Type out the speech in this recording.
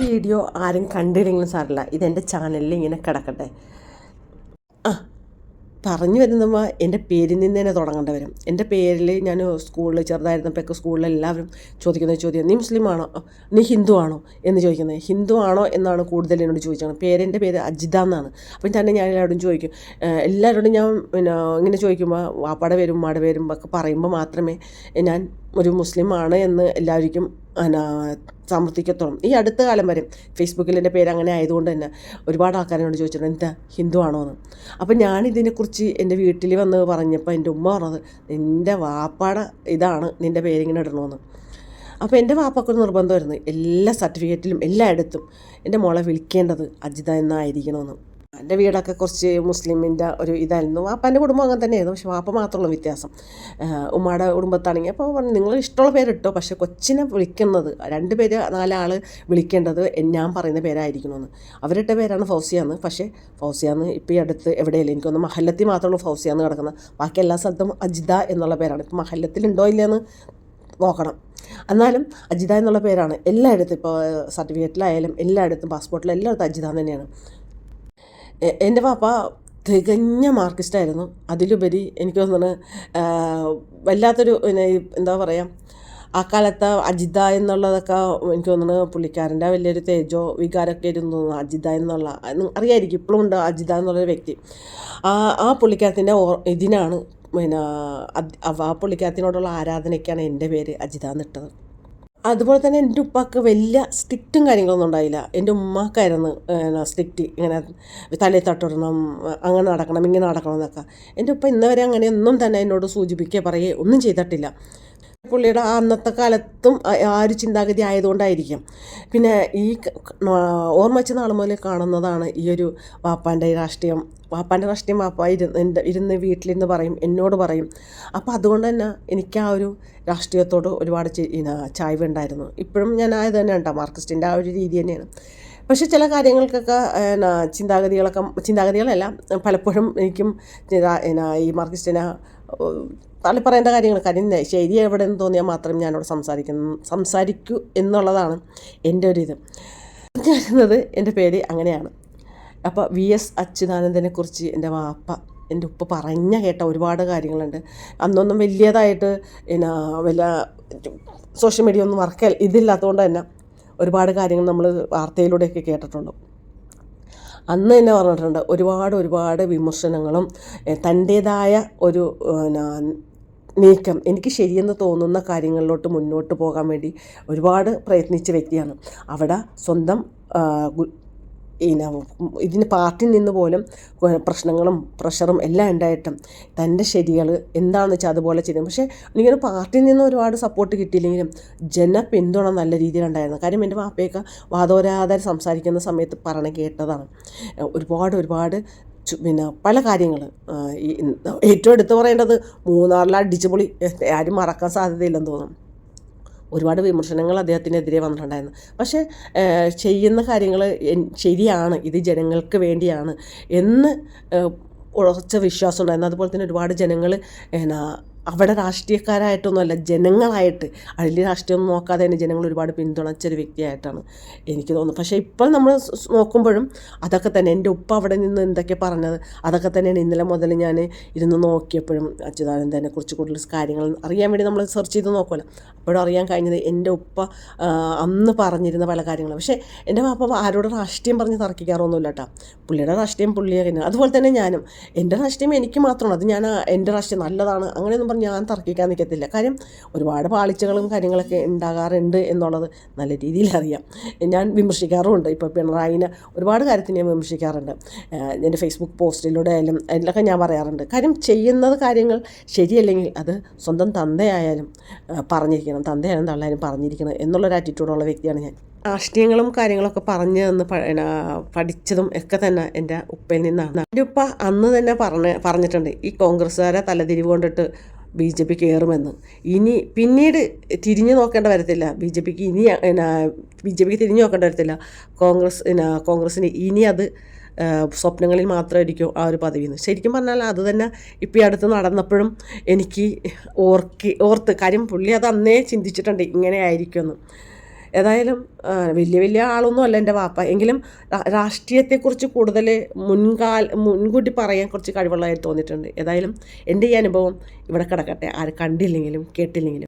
Video ആരും കണ്ടില്ലെങ്കിലും സാറില്ല ഇതെന്റെ ചാനലിൽ ഇങ്ങനെ കിടക്കട്ടെ. ആ പറഞ്ഞു വരുന്നമ്മ എന്റെ പേരിൽ നിന്ന് തന്നെ തുടങ്ങേണ്ടി വരും. എന്റെ പേരിൽ ഞാൻ സ്കൂളിൽ ചെറുതായിരുന്നപ്പോഴൊക്കെ സ്കൂളിൽ എല്ലാവരും ചോദിക്കുന്ന ചോദ്യം നീ മുസ്ലിം ആണോ? നീ ഹിന്ദു ആണോ? എന്ന് ചോദിക്കുന്നത്. ഹിന്ദു ആണോ? എന്നാണ് കൂടുതൽ എന്നോട് ചോദിച്ചത്. പേരെന്റെ പേര് അജിത എന്നാണ്. അപ്പം തന്നെ ഞാൻ എല്ലാവരോടും ചോദിക്കും. എല്ലാവരോടും ഞാൻ പിന്നെ ഇങ്ങനെ ചോദിക്കുമ്പോൾ വാപ്പാടെ പേരും മാട പേരും ഒക്കെ പറയുമ്പോൾ മാത്രമേ ഞാൻ ഒരു മുസ്ലിം ആണ് എന്ന് എല്ലാവർക്കും എന്നാ ഈ അടുത്ത കാലം വരെ ഫേസ്ബുക്കിൽ എന്റെ പേര് അങ്ങനെ ആയതുകൊണ്ട് തന്നെ ഒരുപാട് ആൾക്കാരോട് ചോദിച്ചിട്ടുണ്ട് എന്താ ഹിന്ദു ആണോ? എന്ന്. അപ്പം ഞാനിതിനെക്കുറിച്ച് എന്റെ വീട്ടിൽ വന്ന് പറഞ്ഞപ്പോൾ എന്റെ ഉമ്മ പറഞ്ഞത് നിന്റെ വാപ്പാടെ ഇതാണ് നിന്റെ പേരിങ്ങനെ ഇടണമെന്ന് അപ്പോൾ എന്റെ വാപ്പക്കൊരു നിർബന്ധമായിരുന്നു എല്ലാ സർട്ടിഫിക്കറ്റിലും എല്ലായിടത്തും എന്റെ മോളെ വിളിക്കേണ്ടത് അജിത എന്നായിരിക്കണമെന്ന് എന്റെ വീടൊക്കെ കുറച്ച് മുസ്ലിമിന്റെ ഒരു ഇതായിരുന്നു. വാപ്പാന്റെ കുടുംബം അങ്ങനെ തന്നെയായിരുന്നു. പക്ഷേ വാപ്പ മാത്രമുള്ള വ്യത്യാസം. ഉമ്മയുടെ കുടുംബത്താണെങ്കിൽ അപ്പോൾ പറഞ്ഞു നിങ്ങൾ ഇഷ്ടമുള്ള പേരിട്ടോ? പക്ഷെ കൊച്ചിനെ വിളിക്കുന്നത് രണ്ട് പേര് നാലാൾ വിളിക്കേണ്ടത് ഞാൻ പറയുന്ന പേരായിരിക്കണമെന്ന് അവരിട്ട പേരാണ് ഫൗസിയാന്ന്. പക്ഷേ ഫൗസിയാന്ന് ഇപ്പോൾ ഈ അടുത്ത് എവിടെയല്ല? എനിക്കൊന്ന് മഹല്ലത്തിൽ മാത്രമുള്ള ഫൗസിയാന്ന് കിടക്കുന്നത്. ബാക്കി എല്ലാ സ്ഥലത്തും അജിത എന്നുള്ള പേരാണ്. ഇപ്പോൾ മഹല്ലത്തിലുണ്ടോ ഇല്ലയെന്ന് നോക്കണം. എന്നാലും അജിത എന്നുള്ള പേരാണ്. എല്ലായിടത്തും ഇപ്പോൾ സർട്ടിഫിക്കറ്റിലായാലും എല്ലായിടത്തും പാസ്പോർട്ടിലും എല്ലായിടത്തും അജിത തന്നെയാണ്. എന്റെ പാപ്പ തികഞ്ഞ മാർക്കിസ്റ്റായിരുന്നു അതിലുപരി എനിക്ക് തോന്നുന്നത് വല്ലാത്തൊരു പിന്നെ എന്താ പറയുക ആ കാലത്ത് അജിത എന്നുള്ളതൊക്കെ എനിക്ക് തോന്നുന്നത് പുള്ളിക്കാരന്റെ വലിയൊരു തേജോ വികാരമൊക്കെ ഇരുന്നു അജിത എന്നുള്ള അറിയായിരിക്കും ഇപ്പോഴും ഉണ്ട് അജിത എന്നുള്ളൊരു വ്യക്തി. ആ ആ പുള്ളിക്കാരത്തിന്റെ ഇതിനാണ് പിന്നെ ആ പുള്ളിക്കാരത്തിനോടുള്ള ആരാധനയ്ക്കാണ് എന്റെ പേര് അജിത എന്നിട്ടത്. അതുപോലെ തന്നെ എന്റെ ഉപ്പാക്ക് വലിയ സ്ട്രിക്റ്റും കാര്യങ്ങളൊന്നും ഉണ്ടായില്ല. എന്റെ ഉമ്മാക്കായിരുന്നു സ്ട്രിക്റ്റ് ഇങ്ങനെ തലയിൽ തട്ടിടണം അങ്ങനെ നടക്കണം ഇങ്ങനെ നടക്കണം എന്നൊക്കെ. എന്റെ ഉപ്പ ഇന്നവരെ അങ്ങനെ ഒന്നും തന്നെ എന്നോട് സൂചിപ്പിക്കുക പറയുക ഒന്നും ചെയ്തിട്ടില്ല. പുള്ളിയുടെ അന്നത്തെ കാലത്തും ആ- ഒരു ചിന്താഗതി ആയതുകൊണ്ടായിരിക്കും. പിന്നെ ഈ ഓർമ്മച്ച നാൾ മുതൽ കാണുന്നതാണ് ഈ ഒരു വാപ്പാന്റെ രാഷ്ട്രീയം. വാപ്പാന്റെ രാഷ്ട്രീയം വാപ്പ ഇരുന്ന് എന്റെ ഇരുന്ന് വീട്ടിലിരുന്ന് പറയും എന്നോട് പറയും. അപ്പോൾ അതുകൊണ്ട് തന്നെ എനിക്ക് ആ ഒരു രാഷ്ട്രീയത്തോട് ഒരുപാട് ചെ- ചായ്വ് ഉണ്ടായിരുന്നു. ഇപ്പോഴും ഞാൻ ആയത് തന്നെ ഉണ്ടോ മാർക്സിസ്റ്റിന്റെ ആ ഒരു രീതി തന്നെയാണ്. പക്ഷേ ചില കാര്യങ്ങൾക്കൊക്കെ എന്നാ ചിന്താഗതികളൊക്കെ ചിന്താഗതികളല്ല പലപ്പോഴും എനിക്കും എന്നാ ഈ മാർക്കിസ്റ്റിനെ തള്ളി പറയേണ്ട കാര്യങ്ങൾ കാര്യം ശരി എവിടെ നിന്ന് തോന്നിയാൽ മാത്രം ഞാനവിടെ സംസാരിക്കുന്നു സംസാരിക്കൂ എന്നുള്ളതാണ് എന്റെ ഒരു ഇത് ഞാനെന്നത് എന്റെ പേര് അങ്ങനെയാണ്. അപ്പോൾ വി എസ് അച്യുതാനന്ദനെ കുറിച്ച് എന്റെ വാപ്പ എന്റെ ഉപ്പ പറഞ്ഞ കേട്ട ഒരുപാട് കാര്യങ്ങളുണ്ട്. അന്നൊന്നും വലിയതായിട്ട് പിന്നെ വല്ല സോഷ്യൽ മീഡിയ ഒന്നും വർക്ക് ഇതില്ലാത്തതുകൊണ്ട് തന്നെ ഒരുപാട് കാര്യങ്ങൾ നമ്മൾ വാർത്തയിലൂടെയൊക്കെ കേട്ടിട്ടുണ്ട്. അന്ന് തന്നെ പറഞ്ഞിട്ടുണ്ട് ഒരുപാട് ഒരുപാട് വിമർശനങ്ങളും തന്റേതായ ഒരു നീക്കം എനിക്ക് ശരിയെന്ന് തോന്നുന്ന കാര്യങ്ങളിലോട്ട് മുന്നോട്ട് പോകാൻ വേണ്ടി ഒരുപാട് പ്രയത്നിച്ച വ്യക്തിയാണ്. അവിടെ സ്വന്തം ഗു- ഇതിന് പാർട്ടിയിൽ നിന്ന് പോലും പ്രശ്നങ്ങളും പ്രഷറും എല്ലാം ഉണ്ടായിട്ടും തന്റെ ശരികൾ എന്താണെന്ന് വെച്ചാൽ അതുപോലെ ചെയ്തു. പക്ഷേ എനിക്കൊരു പാർട്ടിയിൽ നിന്ന് ഒരുപാട് സപ്പോർട്ട് കിട്ടിയില്ലെങ്കിലും ജനപിന്തുണ നല്ല രീതിയിലുണ്ടായിരുന്നു. കാര്യം എന്റെ വാപ്പയൊക്കെ വാദോരാതെ സംസാരിക്കുന്ന സമയത്ത് പറഞ്ഞ് കേട്ടതാണ്. ഒരുപാട് ഒരുപാട് പിന്നെ പല കാര്യങ്ങൾ ഏറ്റവും എടുത്തു പറയേണ്ടത് മൂന്നാറിലെ അടിച്ചുപൊളി ആരും മറക്കാൻ സാധ്യതയില്ലെന്ന് തോന്നുന്നു. ഒരുപാട് വിമർശനങ്ങൾ അദ്ദേഹത്തിനെതിരെ വന്നിട്ടുണ്ടായിരുന്നു. പക്ഷേ ചെയ്യുന്ന കാര്യങ്ങൾ ശരിയാണ് ഇത് ജനങ്ങൾക്ക് വേണ്ടിയാണ് എന്ന് ഉറച്ച വിശ്വാസം ഉണ്ടായിരുന്നു. അതുപോലെ തന്നെ ഒരുപാട് ജനങ്ങൾ എന്നാ അവിടെ രാഷ്ട്രീയക്കാരായിട്ടൊന്നുമല്ല ജനങ്ങളായിട്ട്. അതിൽ രാഷ്ട്രീയം നോക്കാതെ തന്നെ ജനങ്ങൾ ഒരുപാട് പിന്തുണച്ചൊരു വ്യക്തിയായിട്ടാണ് എനിക്ക് തോന്നുന്നത്. പക്ഷേ ഇപ്പോൾ നമ്മൾ നോക്കുമ്പോഴും അതൊക്കെ തന്നെ എന്റെ ഉപ്പ അവിടെ നിന്ന് എന്തൊക്കെ പറഞ്ഞത് അതൊക്കെ തന്നെയാണ് ഇന്നലെ മുതൽ ഞാൻ ഇരുന്ന് നോക്കിയപ്പോഴും അച്യുതാനന്ദനെ കുറിച്ച് കൂടുതൽ കാര്യങ്ങൾ അറിയാൻ വേണ്ടി നമ്മൾ സെർച്ച് ചെയ്ത് നോക്കുമല്ലോ അപ്പോഴും അറിയാൻ കഴിഞ്ഞത് എന്റെ ഉപ്പ അന്ന് പറഞ്ഞിരുന്ന പല കാര്യങ്ങളും പക്ഷേ എന്റെ പാപ്പ ആരോട് രാഷ്ട്രീയം പറഞ്ഞ് തർക്കിക്കാറൊന്നുമില്ല കേട്ടോ. പുള്ളിയുടെ രാഷ്ട്രീയം പുള്ളിയെ അതുപോലെ തന്നെ ഞാനും. എന്റെ രാഷ്ട്രീയം എനിക്ക് മാത്രമാണ്. അത് ഞാൻ എന്റെ രാഷ്ട്രീയം നല്ലതാണ് അങ്ങനെയൊന്നും പറഞ്ഞ് ഞാൻ തർക്കിക്കാൻ നിൽക്കത്തില്ല. കാര്യം ഒരുപാട് പാളിച്ചകളും കാര്യങ്ങളൊക്കെ ഉണ്ടാകാറുണ്ട് എന്നുള്ളത് നല്ല രീതിയിൽ അറിയാം. ഞാൻ വിമർശിക്കാറുമുണ്ട്. ഇപ്പോൾ പിണറായിനെ ഒരുപാട് കാര്യത്തിന് ഞാൻ വിമർശിക്കാറുണ്ട്. എന്റെ ഫേസ്ബുക്ക് പോസ്റ്റിലൂടെ ആയാലും അതിലൊക്കെ ഞാൻ പറയാറുണ്ട്. കാര്യം ചെയ്യുന്നത് കാര്യങ്ങൾ ശരിയല്ലെങ്കിൽ അത് സ്വന്തം തന്തയായാലും പറഞ്ഞിരിക്കണം. തന്തയായാലും തള്ളയാലും പറഞ്ഞിരിക്കണം എന്നുള്ളൊരു ആറ്റിറ്റ്യൂഡുള്ള വ്യക്തിയാണ് ഞാൻ. രാഷ്ട്രീയങ്ങളും കാര്യങ്ങളൊക്കെ പറഞ്ഞു തന്ന് പഠിച്ചതും ഒക്കെ തന്നെ എന്റെ ഉപ്പയിൽ നിന്നാണ്. എന്റെ ഉപ്പ അന്ന് തന്നെ പറഞ്ഞ പറഞ്ഞിട്ടുണ്ട് ഈ കോൺഗ്രസ്സുകാരെ തലതിരിവ് കൊണ്ടിട്ട് ബി ജെ പി കയറുമെന്ന് ഇനി പിന്നീട് തിരിഞ്ഞു നോക്കേണ്ട വരത്തില്ല. ബി ജെ പിക്ക് ഇനി ബി ജെ പിക്ക് തിരിഞ്ഞു നോക്കേണ്ട വരത്തില്ല. കോൺഗ്രസ് കോൺഗ്രസ്സിന് ഇനി അത് സ്വപ്നങ്ങളിൽ മാത്രമായിരിക്കും ആ ഒരു പദവി എന്ന്. ശരിക്കും പറഞ്ഞാൽ അത് തന്നെ ഇപ്പോൾ ഈ അടുത്ത് നടന്നപ്പോഴും എനിക്ക് ഓർക്കി ഓർത്ത് കാര്യം പുള്ളി അത് അന്നേ ചിന്തിച്ചിട്ടുണ്ട് ഇങ്ങനെ ആയിരിക്കുമെന്ന്. ഏതായാലും വലിയ വലിയ ആളൊന്നും അല്ല എന്റെ വാപ്പ. എങ്കിലും രാഷ്ട്രീയത്തെക്കുറിച്ച് കൂടുതൽ മുൻകാൽ മുൻകൂട്ടി പറയാൻ കുറച്ച് കഴിവുള്ളതായി തോന്നിയിട്ടുണ്ട്. ഏതായാലും എന്റെ ഈ അനുഭവം ഇവിടെ കിടക്കട്ടെ. ആര് കണ്ടില്ലെങ്കിലും കേട്ടില്ലെങ്കിലും.